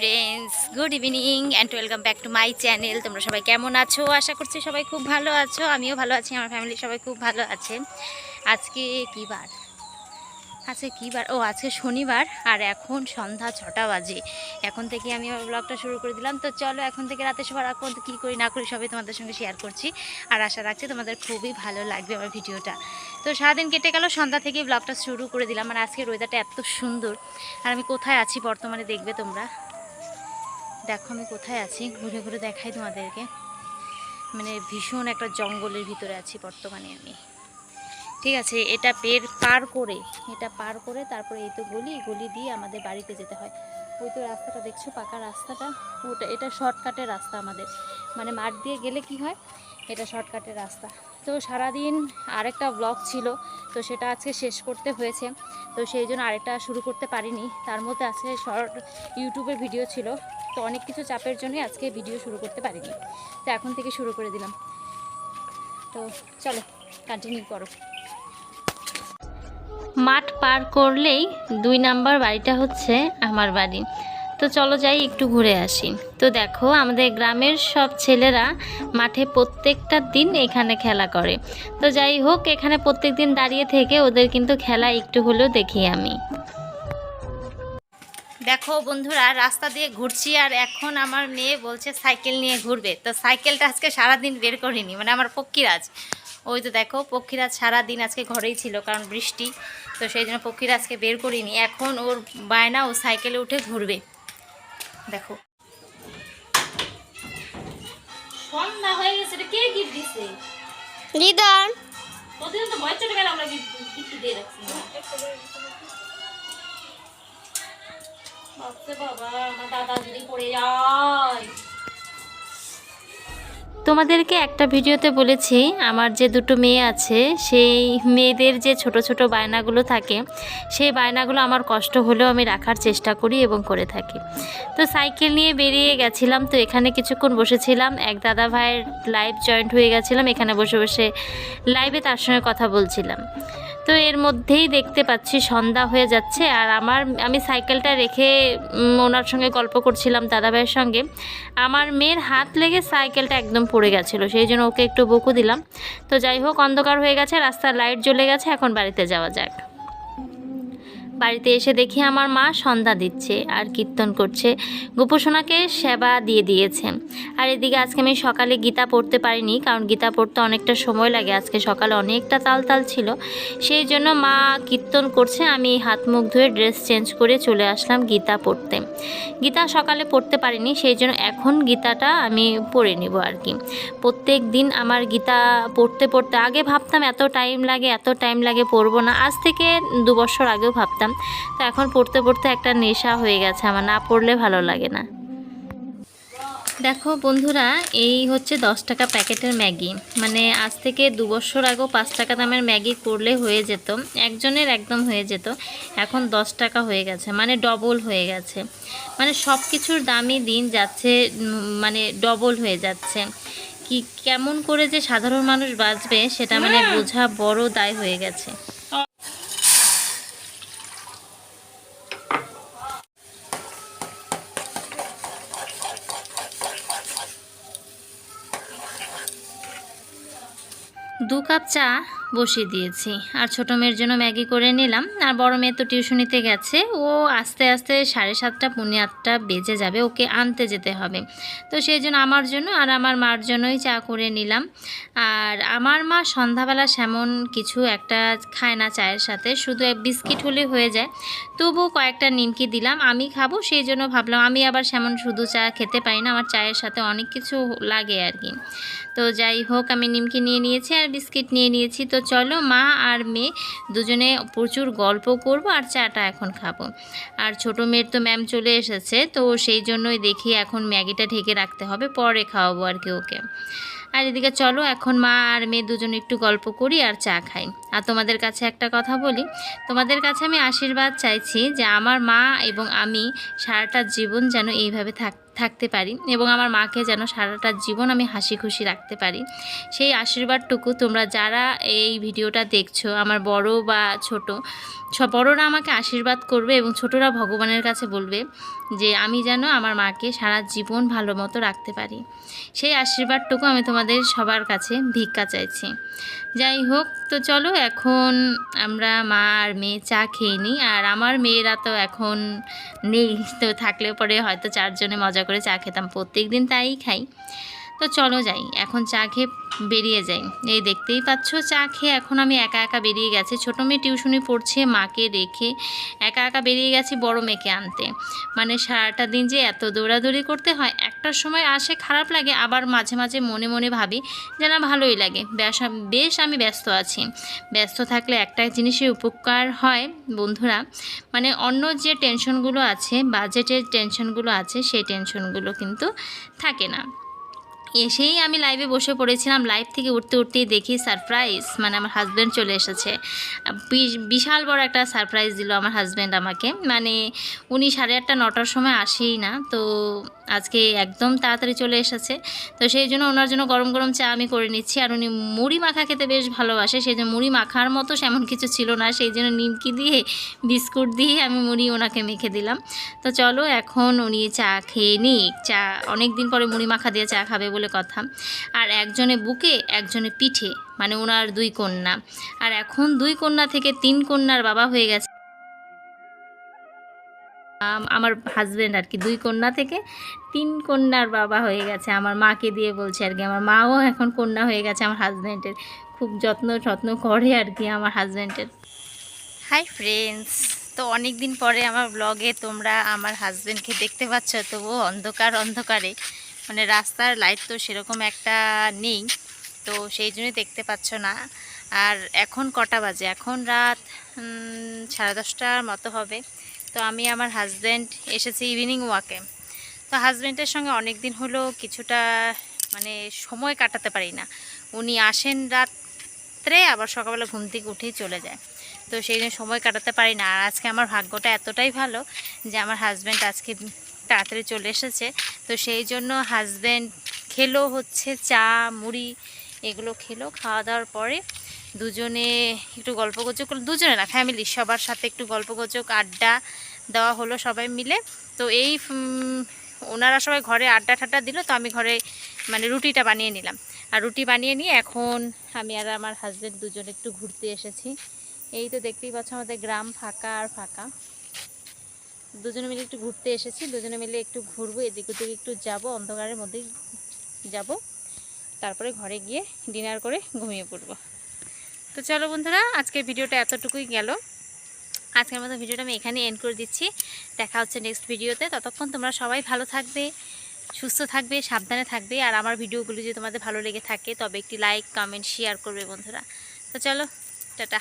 Friends good evening and welcome back to my channel তোমরা সবাই কেমন আছো? আশা করছি সবাই খুব ভালো আছো। আমিও ভালো আছি, আমার ফ্যামিলি সবাই খুব ভালো আছে। আজকে কী বার? আজকে কী বার? ও, আজকে শনিবার আর এখন সন্ধ্যা ছটা বাজে। এখন থেকে আমি আমার ব্লগটা শুরু করে দিলাম। তো চলো এখন থেকে রাতে সবার পর্যন্ত কী করি না করি সবই তোমাদের সঙ্গে শেয়ার করছি। আর আশা রাখছি তোমাদের খুবই ভালো লাগবে আমার ভিডিওটা। তো সারাদিন কেটে গেল, সন্ধ্যা থেকে ব্লগটা শুরু করে দিলাম। আর আজকের ওয়েদারটা এত সুন্দর। আর আমি কোথায় আছি বর্তমানে দেখবে তোমরা? দেখো আমি কোথায় আছি, ঘুরে ঘুরে দেখাই তোমাদেরকে। মানে ভীষণ একটা জঙ্গলের ভিতরে আছি বর্তমানে আমি। ঠিক আছে, এটা পের পার করে, এটা পার করে তারপরে এই তো গলি গলি দিয়ে আমাদের বাড়িতে যেতে হয়। ওই তো রাস্তাটা দেখছ, পাকা রাস্তাটা? ওটা, এটা শর্টকাটের রাস্তা আমাদের। মানে মাঠ দিয়ে গেলে কি হয়? এটা শর্টকাটের রাস্তা। তো সারাদিন আরেকটা ব্লগ ছিল, তো সেটা আজকে শেষ করতে হয়েছে। তো সেই জন্য আরেকটা শুরু করতে পারিনি। তার মধ্যে আজকে শর্ট ইউটিউবের ভিডিও ছিল। তো অনেক কিছু চাপের জন্যই আজকে ভিডিও শুরু করতে পারিনি। তো এখন থেকে শুরু করে দিলাম। তো চলো কন্টিনিউ করো। মাঠ পার করলেই দুই নাম্বার বাড়িটা হচ্ছে আমার বাড়ি। তো চলো যাই, একটু ঘুরে আসি। তো দেখো, আমাদের গ্রামের সব ছেলেরা মাঠে প্রত্যেকটা দিন এখানে খেলা করে। তো যাই হোক, এখানে প্রত্যেক দিন দাঁড়িয়ে থেকে ওদের কিন্তু খেলা একটু হলেও দেখি আমি। দেখো বন্ধুরা রাস্তা দিয়ে ঘুরছি আর এখন আমার মেয়ে বলছে সাইকেল নিয়ে ঘুরবে। তো সাইকেলটা আজকে সারাদিন বের করিনি মানে আমার পক্ষীরাজ। ওই তো দেখো পক্ষীরাজ সারাদিন আজকে ঘরেই ছিল কারণ বৃষ্টি তো সেই জন্য পক্ষীরাজকে বের করিনি। এখন ওর বায়না ও সাইকেলে উঠে ঘুরবে। দেখো। সন্ধ্যা হয়ে গেছে এটা কে গিফট দিছে? দিদার প্রতিদিন তো ভয় চলে গেল আমরা গিফট দিয়ে রাখছি তোমাদেরকে একটা ভিডিওতে বলেছি, আমার যে দুটো মেয়ে আছে, সেই মেয়েদের যে ছোট ছোট বায়নাগুলো থাকে, সেই বায়নাগুলো আমার কষ্ট হলেও আমি রাখার চেষ্টা করি এবং করে থাকি। তো সাইকেল নিয়ে বেরিয়ে গেছিলাম, তো এখানে কিছুক্ষণ বসেছিলাম। এক দাদা ভাইয়ের লাইভ জয়েন্ট হয়ে গেছিলাম, এখানে বসে বসে লাইভে তার সঙ্গে কথা বলছিলাম। তো এর মধ্যেই দেখতে পাচ্ছি, সন্ধ্যা হয়ে যাচ্ছে আর আমার, আমি সাইকেলটা রেখে ওনার সঙ্গে গল্প করছিলাম দাদাভাইয়ের সঙ্গে। আমার মেয়ের হাত লেগে সাইকেলটা একদম পড়ে গেছিল, সেই জন্য ওকে একটু বকু দিলাম। তো যাই হোক, অন্ধকার হয়ে গেছে, রাস্তার লাইট জ্বলে গেছে, এখন বাড়িতে যাওয়া যাক। বাড়িতে এসে দেখি আমার মা সন্ধ্যা দিচ্ছে আর কীর্তন করছে। গোপসোনাকে সেবা দিয়ে দিয়েছে। আর এদিকে আজকে আমি সকালে গীতা পড়তে পারিনি, কারণ গীতা পড়তে অনেকটা সময় লাগে। আজকে সকালে অনেকটা তাল তাল ছিল। সেই জন্য মা কীর্তন করছে। আমি হাত মুখ ধুয়ে ড্রেস চেঞ্জ করে চলে আসলাম গীতা পড়তে। গীতা সকালে পড়তে পারিনি, সেই জন্য এখন গীতাটা আমি পড়ে নিব আর কি। প্রত্যেক দিন আমার গীতা পড়তে পড়তে আগে ভাবতাম এত টাইম লাগে, এত টাইম লাগে পড়ব না। আজ থেকে দু বছর আগেও ভাবতাম তো এখন পড়তে পড়তে একটা নেশা হয়ে গেছে আমার না পড়লে ভালো লাগে না। দেখো বন্ধুরা এই হচ্ছে দশ টাকা প্যাকেটের ম্যাগি। মানে আজ থেকে দু বছর আগেও পাঁচ টাকা দামের ম্যাগি করলে হয়ে যেত একজনের একদম হয়ে যেত। এখন দশ টাকা হয়ে গেছে মানে ডবল হয়ে গেছে। মানে সব কিছুর দামই দিন যাচ্ছে মানে ডবল হয়ে যাচ্ছে। কি কেমন করে যে সাধারণ মানুষ বাঁচবে সেটা মানে বোঝা বড় দায় হয়ে গেছে। দু কাপ চা বসিয়ে দিয়েছি। আর ছোটো মেয়ের জন্য ম্যাগি করে নিলাম। আর বড় মেয়ে তো টিউশনিতে গেছে। ও আস্তে আস্তে সাড়ে সাতটা, পৌনে আটটা বেজে যাবে। ওকে আনতে যেতে হবে। তো সেই জন্য আমার জন্য আর আমার মার জন্যই চা করে নিলাম। আর আমার মা সন্ধ্যাবেলা সেমন কিছু একটা খায় না চায়ের সাথে। শুধু এক বিস্কিট হলে হয়ে যায়। তবু কয়েকটা নিমকি দিলাম। আমি খাব, সেই জন্য ভাবলাম আমি আবার সেমন শুধু চা খেতে পারি না। আমার চায়ের সাথে অনেক কিছু লাগে আর কি। তো যাই হোক, আমি নিমকি নিয়ে নিয়েছি আর বিস্কিট নিয়ে নিয়েছি। তো চলো মা আর মেয়ে দুজনে প্রচুর গল্প করব আর চাটা এখন খাব। আর ছোটো মেয়ের তো ম্যাম চলে এসেছে, তো সেই জন্যই দেখি এখন ম্যাগিটা ঢেকে রাখতে হবে, পরে খাওয়াবো আর কি ওকে। আর এদিকে চলো, এখন মা আর মেয়ে দুজন একটু গল্প করি আর চা খাই। আর তোমাদের কাছে একটা কথা বলি, তোমাদের কাছে আমি আশীর্বাদ চাইছি যে আমার মা এবং আমি সারাটা জীবন যেন এইভাবে থাক থাকতে পারি এবং আমার মাকে যেন সারাটা জীবন আমি হাসি খুশি রাখতে পারি। সেই আশীর্বাদটুকু তোমরা যারা এই ভিডিওটা দেখছ, আমার বড় বা ছোট, সব বড়রা আমাকে আশীর্বাদ করবে এবং ছোটরা ভগবানের কাছে বলবে যে আমি যেন আমার মাকে সারা জীবন ভালো মতো রাখতে পারি। সেই আশীর্বাদটুকু আমি তোমাদের সবার কাছে ভিক্ষা চাইছি। যাই হোক, তো চলো এখন আমরা মা আর মেয়ে চা খেয়ে নিই। আর আমার মেয়েরা তো এখন নেই, তো থাকলে পরে হয়তো চারজনে মজা করে চা খেতাম। প্রত্যেক দিন তাই খাই। তো চলো যাই, এখন চা খেয়ে বেরিয়ে যাই। এই দেখতেই পাচ্ছ চা খেয়ে এখন আমি একা একা বেরিয়ে গেছি। ছোটো মেয়ে টিউশনি পড়ছে, মাকে রেখে একা একা বেরিয়ে গেছি বড় মেয়েকে আনতে। মানে সারাটা দিন যে এত দৌড়াদৌড়ি করতে হয়, একটার সময় আসে খারাপ লাগে, আবার মাঝে মাঝে মনে মনে ভাবি যে না ভালোই লাগে। বেশ বেশ আমি ব্যস্ত আছি। ব্যস্ত থাকলে একটা জিনিসের উপকার হয় বন্ধুরা। মানে অন্য যে টেনশনগুলো আছে, বাজেটের টেনশনগুলো আছে, সেই টেনশনগুলো কিন্তু থাকে না। এসেই আমি লাইভে বসে পড়েছিলাম। লাইভ থেকে উঠতে উঠতেই দেখি সারপ্রাইজ মানে আমার হাজব্যান্ড চলে এসেছে। বিশাল বড় একটা সারপ্রাইজ দিল আমার হাজব্যান্ড আমাকে। মানে উনি সাড়ে আটটা, নটার সময় আসেই না। তো আজকে একদম তাড়াতাড়ি চলে এসেছে। তো সেই জন্য ওনার জন্য গরম গরম চা আমি করে নিচ্ছি। আর উনি মুড়ি মাখা খেতে বেশ ভালোবাসে। সেই জন্য মুড়ি মাখার মতো সেমন কিছু ছিল না। সেই জন্য নিমকি দিয়ে, বিস্কুট দিয়ে আমি মুড়ি ওনাকে মেখে দিলাম। তো চলো এখন উনি চা খেয়ে নিই চা অনেক দিন পরে মুড়ি মাখা দিয়ে চা খাবে বলে কথা। আর একজনে বুকে, একজনে পিঠে। মানে ওনার দুই কন্যা। আর এখন দুই কন্যা থেকে তিন কন্যার বাবা হয়ে গেছে। আমার হাজব্যান্ড আর কি, দুই কন্যা থেকে তিন কন্যার বাবা হয়ে গেছে। আমার মাকে দিয়ে বলছে আর কি, আমার মাও এখন কন্যা হয়ে গেছে আমার হাজব্যান্ডের খুব যত্ন যত্ন করে আর কি আমার হাজব্যান্ডের হাই ফ্রেন্ডস তো অনেক দিন পরে আমার ব্লগে তোমরা আমার হাজব্যান্ডকে দেখতে পাচ্ছ, তবুও অন্ধকার অন্ধকারে। মানে রাস্তার লাইট তো সেরকম একটা নেই, তো সেই জন্যই দেখতে পাচ্ছ না। আর এখন কটা বাজে? এখন রাত সাড়ে দশটার মতো হবে। তো আমি আমার হাজব্যান্ড এসেছি ইভিনিং ওয়াকে তো হাজব্যান্ডের সঙ্গে অনেক দিন হলো কিছুটা মানে সময় কাটাতে পারি না। উনি আসেন রাত্রে, আবার সকালবেলা ঘুম থেকে উঠেই চলে যায়। তো সেই জন্য সময় কাটাতে পারি না। আর আজকে আমার ভাগ্যটা এতটাই ভালো যে আমার হাজব্যান্ড আজকে তাড়াতাড়ি চলে এসেছে। তো সেই জন্য হাজব্যান্ড খেলো হচ্ছে চা, মুড়ি, এগুলো খেলো। খাওয়া দাওয়ার পরে দুজনে একটু গল্প গুজব দুজনে না ফ্যামিলি সবার সাথে একটু গল্প গুজব আড্ডা দেওয়া হলো সবাই মিলে। তো এই ওনারা সবাই ঘরে আড্ডা ঠাড্ডা দিল, তো আমি ঘরে মানে রুটিটা বানিয়ে নিলাম। আর রুটি বানিয়ে নিয়ে এখন আমি আর আমার হাজব্যান্ড দুজন একটু ঘুরতে এসেছি। এই তো দেখতেই পাচ্ছ আমাদের গ্রাম ফাঁকা আর ফাঁকা। দুজনে মিলে একটু ঘুরতে এসেছি, দুজনে মিলে একটু ঘুরবো, এদিক ওদিক একটু যাব, অন্ধকারের মধ্যেই যাব। তারপরে ঘরে গিয়ে ডিনার করে ঘুমিয়ে পড়ব। তো চলো বন্ধুরা, আজকের ভিডিওটা এতটুকুই গেল। আজকের মতো ভিডিওটা আমি এখানে এন্ড করে দিচ্ছি। দেখা হচ্ছে নেক্সট ভিডিওতে। ততক্ষণ তোমরা সবাই ভালো থাকবে, সুস্থ থাকবে, সাবধানে থাকবে। আর আমার ভিডিওগুলো যদি তোমাদের ভালো লেগে থাকে, তবে একটি লাইক কমেন্ট শেয়ার করবে বন্ধুরা। তো চলো, টাটা।